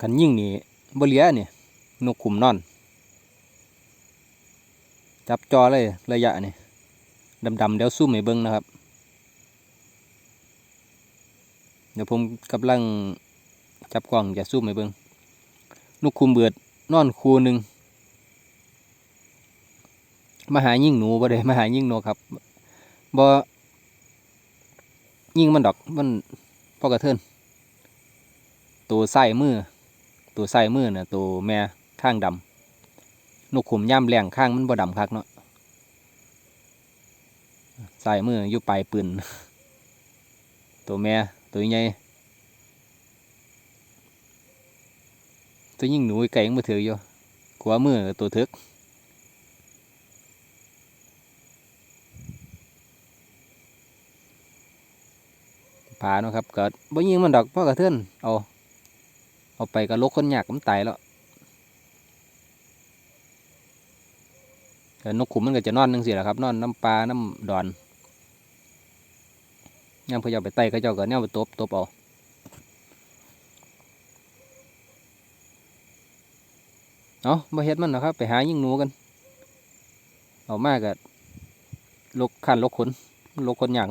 ขันยิ่งนี่บเลียนี่นกขุมนอน จับจอเลยระยะนี่ดำๆเดี๋ยวซูมให้เบิ่งนะครับ เดี๋ยวผมกำลังจับกล้องจะซูมให้เบิ่งนกขุมเบือดนอนคูหนึ่งมาหายิ่งหนูบ่ได้มาหายิ่งนกครับบ่ยิ่งมันดอกมันพอกระเทินตัวใส่มือ ตัวใส่มือน่ะตัวแม่ข้างดำนกขุมย่ำแรงข้างมันบ่ดำคักเนาะใส่มืออยู่ปลายปืนตัวแม่ตัวใหญ่ตัวยิ่งหนูไก่ยังมาถืออยู่ขวามือตัวทึกผาเนาะครับเก็บ่ยิงมันดอกพ่อกระเทือนเอา เอาไปก็ลกคนยากมันตายแล้วแต่นกขุมมันก็จะนอนนึงสิแหละครับนอนน้ำปลาน้ำดอนย่ามเขาเจ้าไปไต่เขาเจ้าก็เนี่ยไปตบตบเอาเอาบ่เฮ็ดมันนะครับ ไปหายิ่งหนูกันเอามากกับลกขันลกขนลกคนยาก